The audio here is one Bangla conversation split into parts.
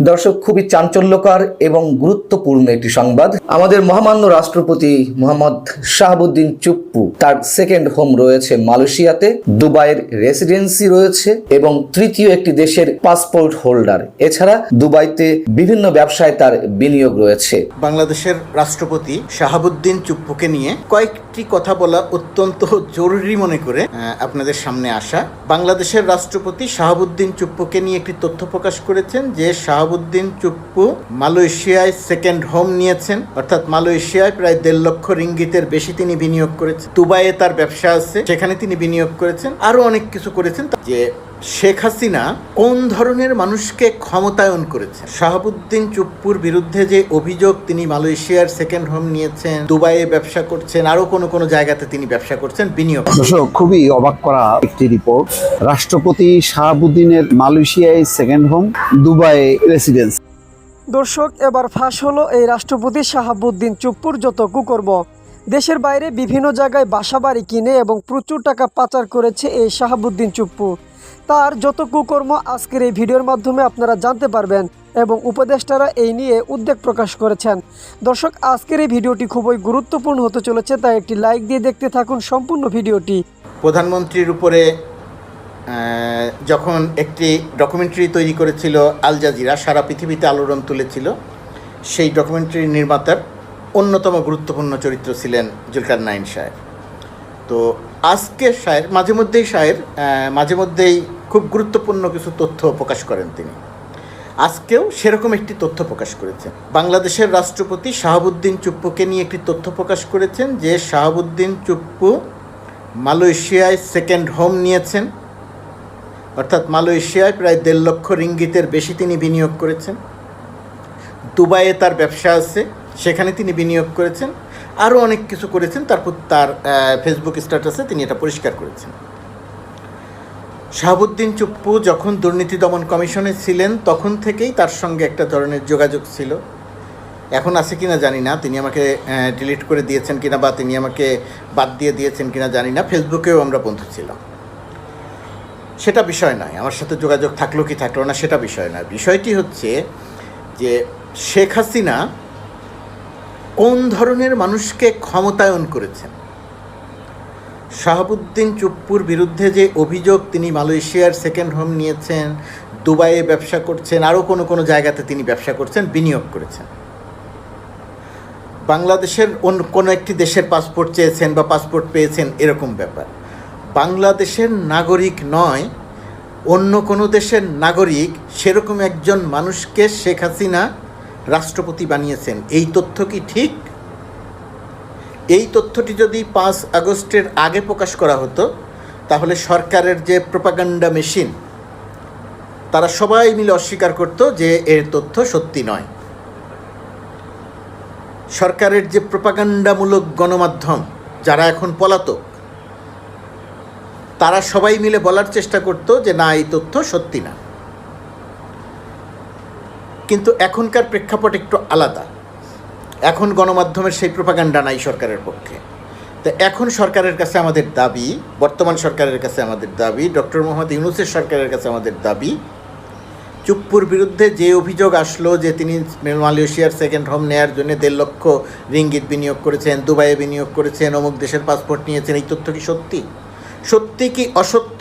দর্শক, খুবই চাঞ্চল্যকর এবং গুরুত্বপূর্ণ একটি সংবাদ। আমাদের মহামান্য রাষ্ট্রপতি মোহাম্মদ শাহাবুদ্দিন চুপ্পু তার সেকেন্ড হোম রয়েছে মালয়েশিয়াতে, দুবাইয়ের রেসিডেন্সি রয়েছে এবং তৃতীয় একটি দেশের পাসপোর্ট হোল্ডার এছাড়া দুবাইতে বিভিন্ন ব্যবসায় তার বিনিয়োগ রয়েছে। বাংলাদেশের রাষ্ট্রপতি শাহাবুদ্দিন চুপ্পুকে নিয়ে কয়েকটি কথা বলা অত্যন্ত জরুরি মনে করে আপনাদের সামনে আসা। বাংলাদেশের রাষ্ট্রপতি শাহাবুদ্দিন চুপ্পুকে নিয়ে একটি তথ্য প্রকাশ করেছেন যে শাহাবুদ্দিন চুপ্পু মালয়েশিয়ায় সেকেন্ড হোম নিয়েছেন। অর্থাৎ মালয়েশিয়ায় প্রায় দেড় লক্ষ রিঙ্গিতের বেশি তিনি বিনিয়োগ করেছেন। দুবাইয়ে তার ব্যবসা আছে, সেখানে তিনি বিনিয়োগ করেছেন। আরও অনেক কিছু করেছেন। যে শেখ হাসিনা কোন ধরনের মানুষকে ক্ষমতায়ন করেছে শাহাবুদ্দিন চুপ্পুর বিরুদ্ধে যে অভিযোগ তিনি মালয়েশিয়ার সেকেন্ড হোম নিয়েছেন দুবাইয়ে ব্যবসা করছেন আরও কোনো কোনো জায়গাতে তিনি ব্যবসা করছেন বিনিয়োগ দর্শক খুবই অবাক করা একটি রিপোর্ট রাষ্ট্রপতি শাহাবুদ্দিনের মালয়েশিয়ায় সেকেন্ড হোম দুবাই রেসিডেন্স দর্শক এবার ফাঁস হলো এই রাষ্ট্রপতি শাহাবুদ্দিন চুপ্পুর যত কুকর্ম। দেশের বাইরে বিভিন্ন জায়গায় বাসাবাড়ি কিনে এবং প্রচুর টাকা পাচার করেছে এই শাহাবুদ্দিন চুপ্পু। তার যত কুকর্ম আজকের এই ভিডিওর মাধ্যমে আপনারা জানতে পারবেন এবং উপদেষ্টারা এই নিয়ে উদ্বেগ প্রকাশ করেছেন। দর্শক, আজকের এই ভিডিওটি খুবই গুরুত্বপূর্ণ হতে চলেছে, তাই একটি লাইক দিয়ে দেখতে থাকুন সম্পূর্ণ ভিডিওটি। প্রধানমন্ত্রীর উপরে যখন একটি ডকুমেন্টারি তৈরি করেছিল আল জাজিরা, সারা পৃথিবীতে আলোড়ন তুলেছিল, সেই ডকুমেন্টারি নির্মাতার অন্যতম গুরুত্বপূর্ণ চরিত্র ছিলেন জুলকার নাইন সাহেব। তো আজকে শায়ের, মাঝে মধ্যেই শায়ের মাঝে মধ্যেই খুব গুরুত্বপূর্ণ কিছু তথ্য প্রকাশ করেন তিনি। আজকেও সেরকম একটি তথ্য প্রকাশ করেছেন। বাংলাদেশের রাষ্ট্রপতি শাহাবুদ্দিন চুপ্পুকে নিয়ে একটি তথ্য প্রকাশ করেছেন যে শাহাবুদ্দিন চুপ্পু মালয়েশিয়ায় সেকেন্ড হোম নিয়েছেন। অর্থাৎ মালয়েশিয়ায় প্রায় দেড় লক্ষ রিঙ্গিতের বেশি তিনি বিনিয়োগ করেছেন। দুবাইয়ে তার ব্যবসা আছে। সেখানে তিনি বিনিয়োগ করেছেন, আরও অনেক কিছু করেছেন, তারপর তার ফেসবুক স্ট্যাটাসে তিনি এটা পরিষ্কার করেছেন। শাহাবুদ্দিন চুপ্পু যখন দুর্নীতি দমন কমিশনে ছিলেন, তখন থেকেই তার সঙ্গে একটা ধরনের যোগাযোগ ছিল। এখন আছে কিনা জানি না, তিনি আমাকে ডিলিট করে দিয়েছেন কিনা বা তিনি আমাকে বাদ দিয়ে দিয়েছেন কিনা জানি না ফেসবুকেও আমরা বন্ধু ছিলাম। সেটা বিষয় নয়, আমার সাথে যোগাযোগ থাকল কি থাকল না সেটা বিষয় নয়। বিষয়টি হচ্ছে যে শেখ হাসিনা কোন ধরনের মানুষকে ক্ষমতায়ন করেছেন? শাহাবুদ্দিন চুপ্পুর বিরুদ্ধে যে অভিযোগ তিনি মালয়েশিয়ার সেকেন্ড হোম নিয়েছেন, দুবাইয়ে ব্যবসা করছেন, আরও কোনো কোনো জায়গাতে তিনি ব্যবসা করছেন, বিনিয়োগ করেছেন। বাংলাদেশের অন্য কোনো একটি দেশের পাসপোর্ট চেয়েছেন বা পাসপোর্ট পেয়েছেন এরকম ব্যাপার। বাংলাদেশের নাগরিক নয়, অন্য কোনো দেশের নাগরিক সেরকম একজন মানুষকে শেখ হাসিনা রাষ্ট্রপতি বানিয়েছেন। এই তথ্য কি ঠিক? এই তথ্যটি যদি পাঁচ আগস্টের আগে প্রকাশ করা হতো, তাহলে সরকারের যে প্রোপাগান্ডা মেশিন, তারা সবাই মিলে অস্বীকার করত যে এর তথ্য সত্যি নয়। সরকারের যে প্রোপাগান্ডামূলক গণমাধ্যম, যারা এখন পলাতক, তারা সবাই মিলে বলার চেষ্টা করত যে না, এই তথ্য সত্যি না। কিন্তু এখনকার প্রেক্ষাপট একটু আলাদা। এখন গণমাধ্যমের সেই প্রোপাগান্ডা নাই সরকারের পক্ষে। তো এখন সরকারের কাছে আমাদের দাবি, বর্তমান সরকারের কাছে আমাদের দাবি, ডক্টর মোহাম্মদ ইউনুসের সরকারের কাছে আমাদের দাবি, চুপ্পুর বিরুদ্ধে যে অভিযোগ আসলো যে তিনি মালয়েশিয়ার সেকেন্ড হোম নেয়ার জন্য দেড় লক্ষ রিঙ্গিত বিনিয়োগ করেছেন, দুবাইয়ে বিনিয়োগ করেছেন, অমুক দেশের পাসপোর্ট নিয়েছেন, এই তথ্য কি সত্যি? সত্যি কি অসত্য?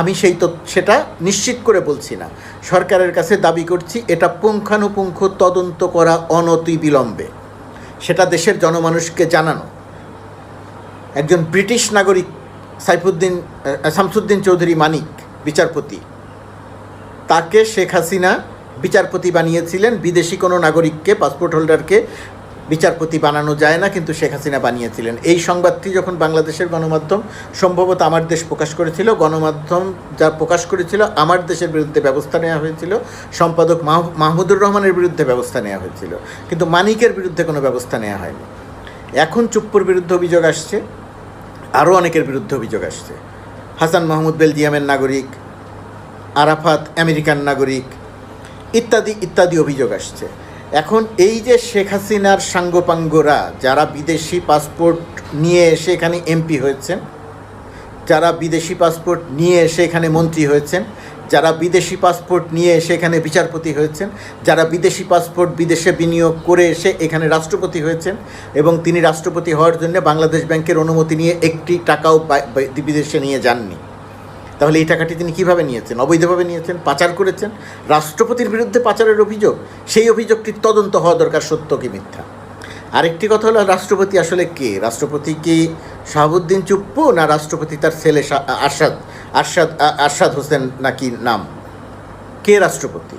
আমি সেই সেটা নিশ্চিত করে বলছি না। সরকারের কাছে দাবি করছি, এটা পুঙ্খানুপুঙ্খ তদন্ত করা অনতি বিলম্বে সেটা দেশের জনমানুষকে জানানো। একজন ব্রিটিশ নাগরিক, সাইফুদ্দিন শামসুদ্দিন চৌধুরী মানিক, বিচারপতি। তাকে শেখ হাসিনা বিচারপতি বানিয়েছিলেন, বিদেশি কোনো নাগরিককে, পাসপোর্ট হোল্ডারকে বিচারপতি বানানো যায় না, কিন্তু শেখ হাসিনা বানিয়েছিলেন। এই সংবাদটি যখন বাংলাদেশের গণমাধ্যম সম্ভবত আমার দেশ প্রকাশ করেছিল, গণমাধ্যম যা প্রকাশ করেছিল আমার দেশের বিরুদ্ধে ব্যবস্থা নেওয়া হয়েছিল, সম্পাদক মাহ- মাহমুদুর রহমানের বিরুদ্ধে ব্যবস্থা নেওয়া হয়েছিল। কিন্তু মানিকের বিরুদ্ধে কোনো ব্যবস্থা নেওয়া হয়নি। এখন চুপ্পুর বিরুদ্ধে অভিযোগ আসছে, আরও অনেকের বিরুদ্ধে অভিযোগ আসছে। হাসান মাহমুদ বেলজিয়ামের নাগরিক, আরাফাত আমেরিকান নাগরিক, ইত্যাদি ইত্যাদি অভিযোগ আসছে। এখন এই যে শেখ হাসিনার সাঙ্গপাঙ্গরা, যারা বিদেশি পাসপোর্ট নিয়ে এসে এখানে এমপি হয়েছেন, যারা বিদেশি পাসপোর্ট নিয়ে এসে এখানে মন্ত্রী হয়েছেন, যারা বিদেশি পাসপোর্ট নিয়ে এসে এখানে বিচারপতি হয়েছেন, যারা বিদেশি পাসপোর্ট বিদেশে বিনিয়োগ করে এসে এখানে রাষ্ট্রপতি হয়েছেন এবং তিনি রাষ্ট্রপতি হওয়ার জন্য বাংলাদেশ ব্যাংকের অনুমতি নিয়ে একটি টাকাও বিদেশে নিয়ে যাননি। তাহলে এই টাকাটি তিনি কীভাবে নিয়েছেন? অবৈধভাবে নিয়েছেন? পাচার করেছেন? রাষ্ট্রপতির বিরুদ্ধে পাচারের অভিযোগ? সেই অভিযোগটির তদন্ত হওয়া দরকার সত্য কি মিথ্যা? আরেকটি কথা হলো, রাষ্ট্রপতি আসলে কে? রাষ্ট্রপতি কি শাহাবুদ্দিন চুপ্পু না রাষ্ট্রপতি তার ছেলে আরশাদ আরশাদ আরশাদ হোসেন নাকি নাম? কে রাষ্ট্রপতি?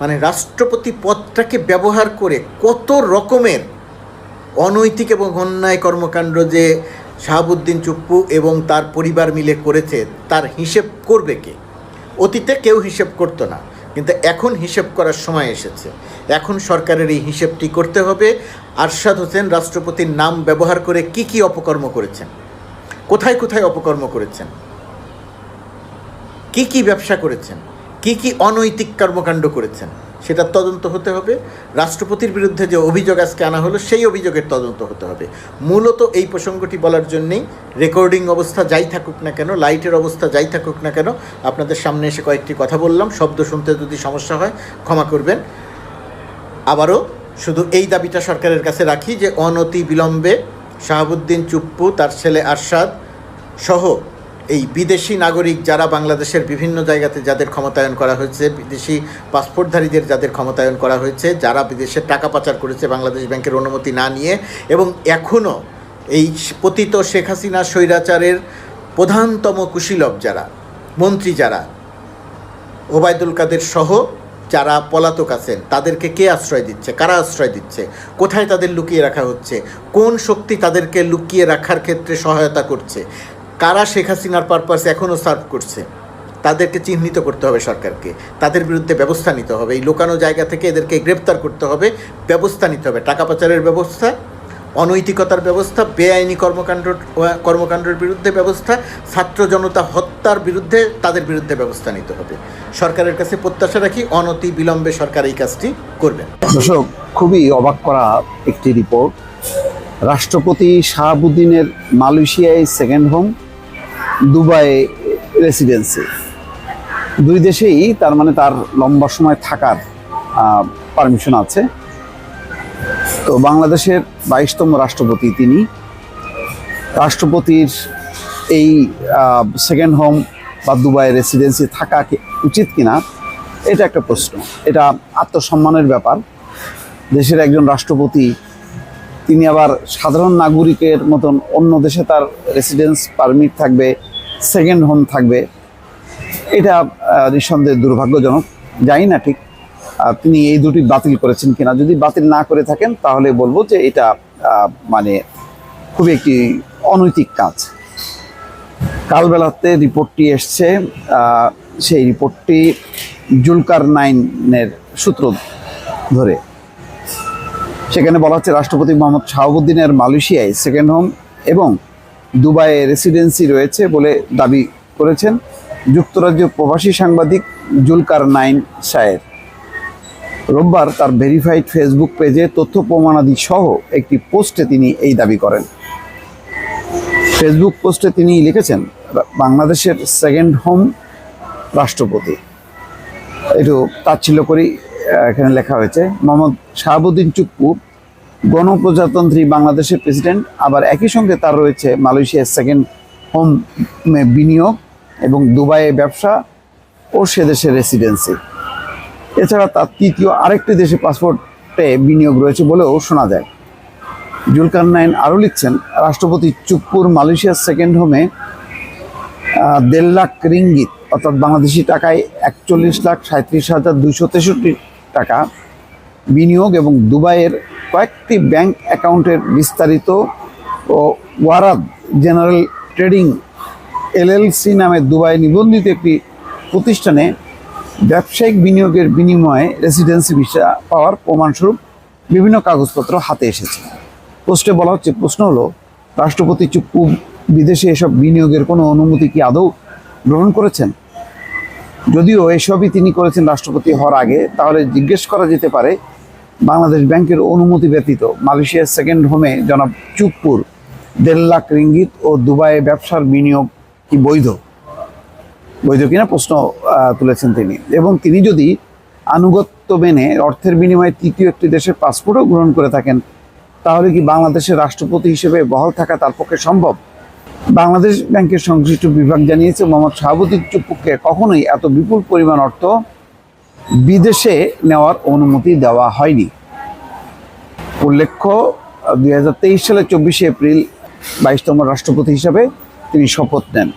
মানে রাষ্ট্রপতি পদটাকে ব্যবহার করে কত রকমের অনৈতিক এবং অন্যায় কর্মকাণ্ড যে শাহাবুদ্দিন চুপ্পু এবং তার পরিবার মিলে করেছে, তার হিসেব করবে কে? অতীতে কেউ হিসেব করতো না, কিন্তু এখন হিসেব করার সময় এসেছে। এখন সরকারের এই হিসেবটি করতে হবে। আরশাদ হোসেন রাষ্ট্রপতির নাম ব্যবহার করে কি কি অপকর্ম করেছেন? কোথায় কোথায় অপকর্ম করেছেন? কি কি ব্যবসা করেছেন? কি কি অনৈতিক কর্মকাণ্ড করেছেন? সেটা তদন্ত হতে হবে। রাষ্ট্রপতির বিরুদ্ধে যে অভিযোগ আজকে আনা হলো, সেই অভিযোগের তদন্ত হতে হবে। মূলত এই প্রসঙ্গটি বলার জন্যেই রেকর্ডিং অবস্থা যাই থাকুক না কেন, লাইটের অবস্থা যাই থাকুক না কেন, আপনাদের সামনে এসে কয়েকটি কথা বললাম। শব্দ শুনতে যদি সমস্যা হয়, ক্ষমা করবেন। আবারও শুধু এই দাবিটা সরকারের কাছে রাখি যে অনতি বিলম্বে শাহাবুদ্দিন চুপ্পু, তার ছেলে আরশাদ সহ এই বিদেশি নাগরিক যারা বাংলাদেশের বিভিন্ন জায়গাতে যাদের ক্ষমতায়ন করা হয়েছে, বিদেশি পাসপোর্টধারীদের যাদের ক্ষমতায়ন করা হয়েছে, যারা বিদেশে টাকা পাচার করেছে বাংলাদেশ ব্যাংকের অনুমতি না নিয়ে এবং এখনও এই পতিত শেখ হাসিনা স্বৈরাচারের প্রধানতম কুশীলব যারা, মন্ত্রী যারা, ওবায়দুল কাদের সহ যারা পলাতক আছেন, তাদেরকে কে আশ্রয় দিচ্ছে, কারা আশ্রয় দিচ্ছে, কোথায় তাদের লুকিয়ে রাখা হচ্ছে, কোন শক্তি তাদেরকে লুকিয়ে রাখার ক্ষেত্রে সহায়তা করছে কারা শেখ হাসিনার পারপাস এখনও সার্ভ করছে? তাদেরকে চিহ্নিত করতে হবে সরকারকে। তাদের বিরুদ্ধে ব্যবস্থা নিতে হবে। এই লোকানো জায়গা থেকে এদেরকে গ্রেপ্তার করতে হবে। ব্যবস্থা নিতে হবে। টাকা পাচারের ব্যবস্থা, অনৈতিকতার ব্যবস্থা, বেআইনি কর্মকাণ্ড কর্মকাণ্ডের বিরুদ্ধে ব্যবস্থা, ছাত্র জনতা হত্যার বিরুদ্ধে তাদের বিরুদ্ধে ব্যবস্থা নিতে হবে। সরকারের কাছে প্রত্যাশা রাখি অনতি বিলম্বে সরকার এই কাজটি করবেন। দর্শক, খুবই অবাক করা একটি রিপোর্ট রাষ্ট্রপতি শাহাবুদ্দিনের মালয়েশিয়ায় সেকেন্ড হোম দুবাই রেসিডেন্সি দুই দেশেই তার মানে তার লম্বা সময় থাকার পারমিশন আছে। তো বাংলাদেশের বাইশতম রাষ্ট্রপতি তিনি। রাষ্ট্রপতির এই সেকেন্ড হোম বা দুবাই রেসিডেন্সি থাকা উচিত কিনা, এটা একটা প্রশ্ন। এটা আত্মসম্মানের ব্যাপার। দেশের একজন রাষ্ট্রপতি, তিনি আবার সাধারণ নাগরিকের মতন অন্য দেশে তার রেসিডেন্স পারমিট থাকবে সেকেন্ড হোম থাকবে। এটা নিঃসন্দেহে দুর্ভাগ্যজনক। জানি না ঠিক তিনি এই দুটি বাতিল করেছেন কিনা। যদি বাতিল না করে থাকেন, তাহলে বলব যে এটা মানে খুবই একটি অনৈতিক কাজ। কালবেলাতে রিপোর্টটি এসছে সেই রিপোর্টটি জুলকার নাইনের সূত্র ধরে। সেখানে বলা হচ্ছে, রাষ্ট্রপতি মোহাম্মদ শাহাবুদ্দিনের মালয়েশিয়ায় সেকেন্ড হোম এবং দুবাইয়ে রেসিডেন্সি রয়েছে বলে দাবি করেছেন যুক্তরাজ্য প্রবাসী সাংবাদিক জুলকার নাইন সায়ের। রোববার তার ভেরিফাইড ফেসবুক পেজে তথ্য প্রমাণাদি সহ একটি পোস্টে তিনি এই দাবি করেন। ফেসবুক পোস্টে তিনি লিখেছেন বাংলাদেশের সেকেন্ড হোম রাষ্ট্রপতি। একটু তাচ্ছিল্য আহ, এখানে লেখা হয়েছে মোহাম্মদ শাহাবুদ্দিন চুপ্পু গণপ্রজাতন্ত্রী বাংলাদেশের প্রেসিডেন্ট, আবার একই সঙ্গে তার রয়েছে মালয়েশিয়ার সেকেন্ড হোম বিনিয়োগ এবং দুবাইয়ে ব্যবসা ও সে দেশের রেসিডেন্সি এছাড়া তার তৃতীয় আরেকটি দেশে পাসপোর্টে বিনিয়োগ রয়েছে বলেও শোনা যায়। জুলকার নাইন আরও লিখছেন, রাষ্ট্রপতি চুপ্পুর মালয়েশিয়ার সেকেন্ড হোমে দেড় লাখ রিঙ্গিত, অর্থাৎ বাংলাদেশি টাকায় একচল্লিশ লাখ সাঁত্রিশ হাজার দুইশো তেষট্টি টাকা বিনিয়োগ এবং দুবাইয়ের কয়েকটি ব্যাংক অ্যাকাউন্টের বিস্তারিত ও ওয়ারাদ জেনারেল ট্রেডিং এলএলসি নামে দুবাই নিবন্ধিত একটি প্রতিষ্ঠানে ব্যবসায়িক বিনিয়োগের বিনিময়ে রেসিডেন্সি ভিসা পাওয়ার প্রমাণস্বরূপ বিভিন্ন কাগজপত্র হাতে এসেছে। পোস্টে বলা হচ্ছে, প্রশ্ন হলো, রাষ্ট্রপতি চুপ্পু বিদেশে এসব বিনিয়োগের কোনো অনুমতি কি আদৌ গ্রহণ করেছেন? যদিও এসবই তিনি করেছেন রাষ্ট্রপতি হওয়ার আগে, তাহলে জিজ্ঞেস করা যেতে পারে বাংলাদেশ ব্যাংকের অনুমতি ব্যতীত মালয়েশিয়ার সেকেন্ড হোমে জনাব চুপ্পুর দেড় লাখ রিঙ্গিত ও দুবাইয়ে ব্যবসার বিনিয়োগ কি বৈধ? বৈধ কিনা প্রশ্ন তুলেছেন তিনি। এবং তিনি যদি আনুগত্য মেনে অর্থের বিনিময়ে তৃতীয় একটি দেশের পাসপোর্টও গ্রহণ করে থাকেন, তাহলে কি বাংলাদেশের রাষ্ট্রপতি হিসেবে বহাল থাকা তার পক্ষে সম্ভব? বাংলাদেশ ব্যাংকের সংশ্লিষ্ট বিভাগ জানিয়েছে, মোহাম্মদ শাহাবুদ্দিন চুপ্পুকে কখনোই এত বিপুল পরিমাণ অর্থ বিদেশে নেওয়ার অনুমতি দেওয়া হয়নি। উল্লেখ্য, দুই হাজার তেইশ সালের চব্বিশে এপ্রিল বাইশতম রাষ্ট্রপতি হিসাবে তিনি শপথ নেন।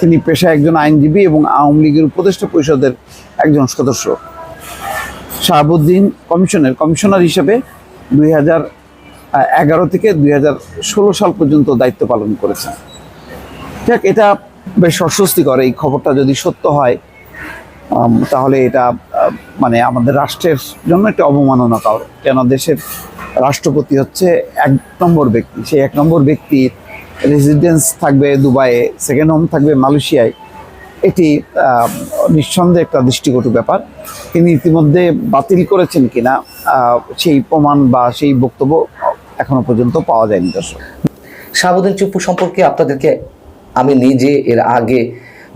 তিনি পেশায় একজন আইনজীবী এবং আওয়ামী লীগের উপদেষ্টা পরিষদের একজন সদস্য। শাহাবুদ্দিন কমিশনের কমিশনার হিসেবে দুই হাজার এগারো থেকে দুই হাজার ষোলো সাল পর্যন্ত দায়িত্ব পালন করেছেন। যাক, এটা বেশ অস্বস্তিকর এই খবরটা যদি সত্য হয় তাহলে এটা মানে আমাদের রাষ্ট্রের জন্য একটা অবমাননা কার কেন দেশের রাষ্ট্রপতি হচ্ছে এক নম্বর ব্যক্তি। সেই এক নম্বর ব্যক্তির রেসিডেন্স থাকবে দুবাইয়ে সেকেন্ড হোম থাকবে মালয়েশিয়ায়। এটি নিঃসন্দেহে একটা দৃষ্টিকটু ব্যাপার। তিনি ইতিমধ্যে বাতিল করেছেন কিনা সেই প্রমাণ বা সেই বক্তব্য এখনও পর্যন্ত পাওয়া যায়নি দর্শক। শাহাবুদ্দিন চুপ্পু সম্পর্কে আপনাদেরকে আমি নিজে এর আগে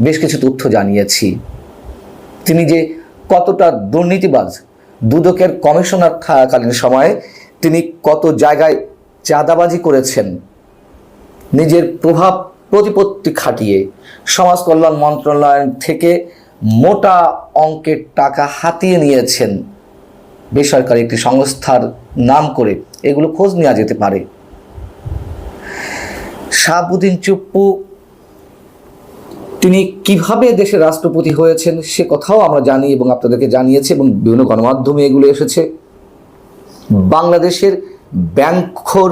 বেশ কিছু তথ্য জানিয়েছি। তিনি যে কতটা দুর্নীতিবাজ? দুদকের কমিশনার থাকাকালীন সময়ে তিনি কত জায়গায় চাঁদাবাজি করেছেন? নিজের প্রভাব প্রতিপত্তি খাটিয়ে সমাজ কল্যাণ মন্ত্রণালয় থেকে মোটা অঙ্কের টাকা হাতিয়ে নিয়েছেন। বেসরকারি একটি সংস্থার নাম করে এগুলো খোঁজ নেওয়া যেতে পারে। শাহাবুদ্দিন চুপ্পু তিনি কীভাবে দেশের রাষ্ট্রপতি হয়েছেন সে কথাও আমরা জানি এবং আপনাদেরকে জানিয়েছি এবং বিভিন্ন গণমাধ্যমে এগুলো এসেছে। বাংলাদেশের ব্যাংকখোর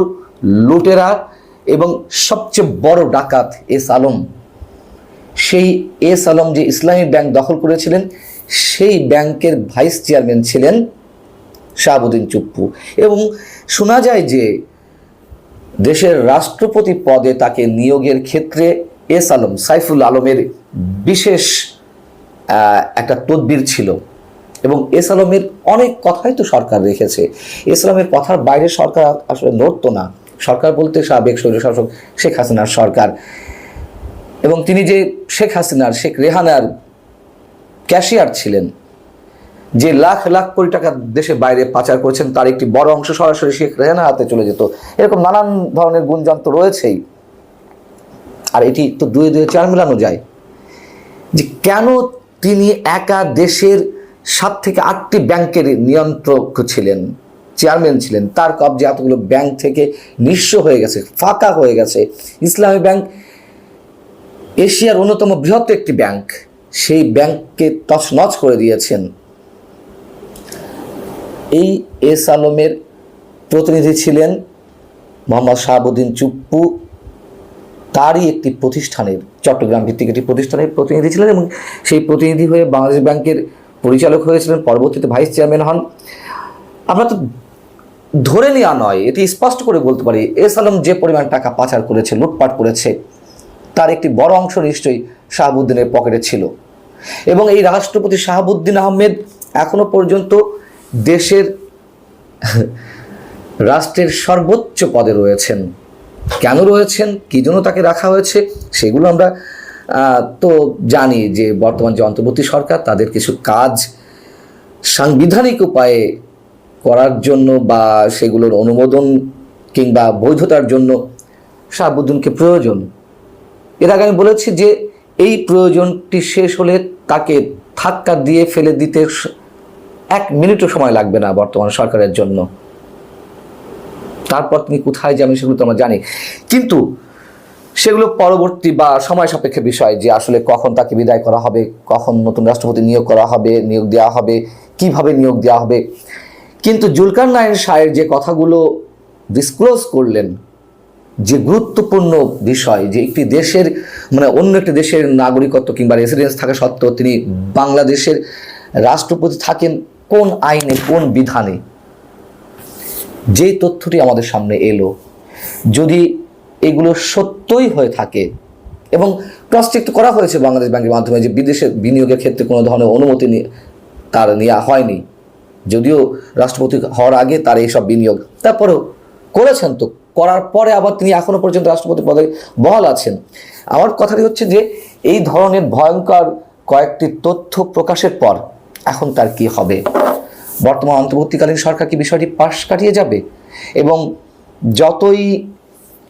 লুটেরা এবং সবচেয়ে বড় ডাকাত এস আলম। সেই এস আলম যে ইসলামী ব্যাংক দখল করেছিলেন, সেই ব্যাংকের ভাইস চেয়ারম্যান ছিলেন শাহাবুদ্দিন চুপ্পু। এবং শোনা যায় যে দেশের রাষ্ট্রপতি পদে তাকে নিয়োগের ক্ষেত্রে এস আলম, সাইফুল আলমের বিশেষ একটা তদবির ছিল। এবং এস আলমের অনেক কথাই তো সরকার রেখেছে। এস আলমের কথার বাইরে সরকার আসলে নড়তো না। সরকার বলতে সাবেক স্বৈরশাসক শেখ হাসিনার সরকার। এবং তিনি যে শেখ হাসিনার, শেখ রেহানার ক্যাশিয়ার ছিলেন, যে লাখ লাখ কোটি টাকা দেশের বাইরে পাচার করেছেন, তার একটি বড় অংশ সরাসরি শেখ রেহানার হাতে চলে যেত। এরকম নানান ধরনের গুঞ্জন তো রয়েছেই। আর এটি তো দুয়ে দুয়ে চার মেলানো যায়। যে কেন তিনি একা দেশের সাত থেকে আটটি ব্যাংকের নিয়ন্ত্রক ছিলেন, চেয়ারম্যান ছিলেন, তার কবজে এতগুলো ব্যাংক থেকে নিঃস্ব হয়ে গেছে, ফাঁকা হয়ে গেছে। ইসলামী ব্যাংক এশিয়ার অন্যতম বৃহৎ একটি ব্যাংক, সেই ব্যাংককে তছনছ করে দিয়েছেন। এই এস আলমের প্রতিনিধি ছিলেন মোহাম্মদ শাহাবুদ্দিন চুপ্পু তারই একটি প্রতিষ্ঠানের, চট্টগ্রাম ভিত্তিক একটি প্রতিষ্ঠানের প্রতিনিধি ছিলেন এবং সেই প্রতিনিধি হয়ে বাংলাদেশ ব্যাংকের পরিচালক হয়েছিলেন, পরবর্তীতে ভাইস চেয়ারম্যান হন। আমরা তো ধরে নেওয়া নয়, এটি স্পষ্ট করে বলতে পারি, এস আলম যে পরিমাণ টাকা পাচার করেছে, লুটপাট করেছে, তার একটি বড় অংশ নিশ্চয়ই শাহাবুদ্দিনের পকেটে ছিল। এবং এই রাষ্ট্রপতি শাহাবুদ্দিন আহমেদ এখনও পর্যন্ত দেশের রাষ্ট্রের সর্বোচ্চ পদে রয়েছেন। কেন রয়েছেন? কী জন্য তাকে রাখা হয়েছে? সেগুলো আমরা তো জানি যে বর্তমান যে অন্তর্বর্তী সরকার তাদের কিছু কাজ সাংবিধানিক উপায়ে করার জন্য বা সেগুলোর অনুমোদন কিংবা বৈধতার জন্য শাহাবুদ্দিনকে প্রয়োজন। এর আগে আমি বলেছি যে এই প্রয়োজনটি শেষ হলে তাকে ধাক্কা দিয়ে ফেলে দিতে এক মিনিটও সময় লাগবে না বর্তমান সরকারের জন্য। তারপর তিনি কোথায় যাবেন সেগুলো তো আমরা জানি। কিন্তু সেগুলো পরবর্তী বা সময় সাপেক্ষে বিষয় যে আসলে কখন তাকে বিদায় করা হবে, কখন নতুন রাষ্ট্রপতি নিয়োগ করা হবে, নিয়োগ দেওয়া হবে, কীভাবে নিয়োগ দেওয়া হবে। কিন্তু জুলকার নাইন শাহের যে কথাগুলো ডিসক্লোজ করলেন, যে গুরুত্বপূর্ণ বিষয়, যে একটি দেশের মানে অন্য একটি দেশের নাগরিকত্ব কিংবা রেসিডেন্স থাকা সত্ত্বেও তিনি বাংলাদেশের রাষ্ট্রপতি থাকেন কোন আইনে, কোন বিধানে যে তথ্যটি আমাদের সামনে এলো, যদি এগুলো সত্যই হয়ে থাকে, এবং ক্রস চেক তো করা হয়েছে বাংলাদেশ ব্যাংকের মাধ্যমে যে বিদেশে বিনিয়োগের ক্ষেত্রে কোনো ধরনের অনুমতি নি- তার নেওয়া হয়নি, যদিও রাষ্ট্রপতি হওয়ার আগে তার এইসব বিনিয়োগ, তারপরেও করেছেন তো, করার পরে আবার তিনি এখনও পর্যন্ত রাষ্ট্রপতি পদে বহাল আছেন। আমার কথাটি হচ্ছে যে, এই ধরনের ভয়ঙ্কর কয়েকটি তথ্য প্রকাশের পর এখন তার কি হবে? বর্তমান অন্তর্বর্তীকালীন সরকার কি বিষয়টি পাশ কাটিয়ে যাবে? এবং যতই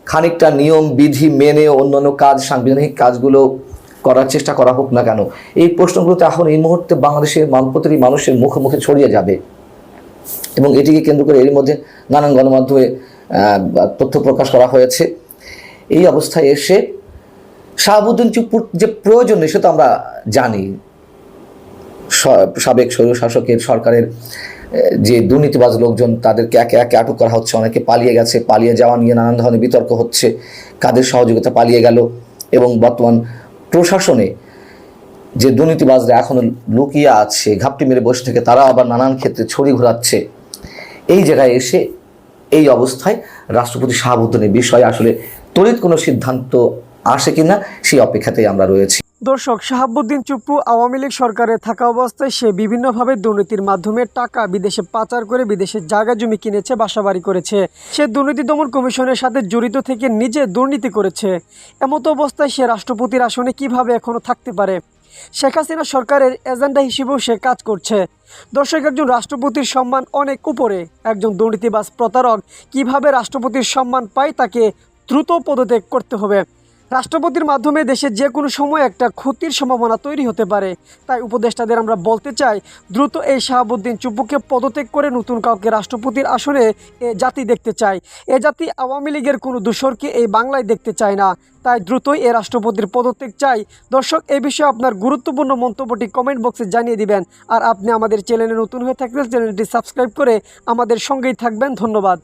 খানিকটা নিয়ম, বিধি মেনে অন্যান্য কাজ, সাংবিধানিক কাজগুলো করার চেষ্টা করা হোক না কেন, এই প্রশ্নগুলো এখন এই মুহূর্তে বাংলাদেশের মান- প্রতিটি মানুষের মুখে মুখে ছড়িয়ে যাবে। এবং এটিকে কেন্দ্র করে এর মধ্যে নানান গণমাধ্যমে তথ্য প্রকাশ করা হয়েছে। এই অবস্থায় এসে শাহাবুদ্দিন চুপ্পুর যে প্রয়োজন নেই তো আমরা জানি। স- সাবেক স্বৈর শাসকের সরকারের যে দুর্নীতিবাজ লোকজন তাদেরকে একে একে আটক করা হচ্ছে, অনেকে পালিয়ে গেছে, পালিয়ে যাওয়া নিয়ে নানান ধরনের বিতর্ক হচ্ছে, কাদের সহযোগিতা পালিয়ে গেল এবং বর্তমান প্রশাসনে যে দুর্নীতিবাজরা এখনও লুকিয়ে আছে, ঘাপটি মেরে বসে থেকে তারা আবার নানান ক্ষেত্রে ছড়ি ঘোরাচ্ছে, এই জায়গায় এসে এই অবস্থায় রাষ্ট্রপতি শাহাবুদ্দিনের বিষয়ে আসলে তড়িৎ কোনো সিদ্ধান্ত আসে কিনা সেই অপেক্ষাতেই আমরা রয়েছি। দর্শক, শাহাবুদ্দিন চুপ্পু আওয়ামী লীগ সরকারে থাকা অবস্থায় সে বিভিন্নভাবে দুর্নীতির মাধ্যমে টাকা বিদেশে পাচার করে বিদেশে জায়গা জমি কিনেছে, বাসাবাড়ি করেছে। সে দুর্নীতি দমন কমিশনের সাথে জড়িত থেকে নিজে দুর্নীতি করেছে। এমতো অবস্থায় সে রাষ্ট্রপতির আসনে কীভাবে এখনও থাকতে পারে? শেখ হাসিনা সরকারের এজেন্ডা হিসেবেও সে কাজ করছে। দর্শক, একজন রাষ্ট্রপতির সম্মান অনেক উপরে। একজন দুর্নীতিবাজ প্রতারক কীভাবে রাষ্ট্রপতির সম্মান পায় তাকে দ্রুত পদত্যাগ করতে হবে। রাষ্ট্রপতির মাধ্যমে দেশে যে কোনো সময় একটা ক্ষতির সম্ভাবনা তৈরি হতে পারে। তাই উপদেষ্টাদের আমরা বলতে চাই, দ্রুত এই শাহাবুদ্দিন চুপ্পুকে পদত্যাগ করে নতুন কাউকে রাষ্ট্রপতির আসনে এ জাতি দেখতে চায়। এ জাতি আওয়ামী লীগের কোনো দূষরকে এই বাংলায় দেখতে চায় না। তাই দ্রুতই এ রাষ্ট্রপতির পদত্যাগ চাই। দর্শক এই বিষয়ে আপনার গুরুত্বপূর্ণ মন্তব্যটি কমেন্ট বক্সে জানিয়ে দিবেন। আর আপনি আমাদের চ্যানেলে নতুন হয়ে থাকলে চ্যানেলটি সাবস্ক্রাইব করে আমাদের সঙ্গেই থাকবেন। ধন্যবাদ।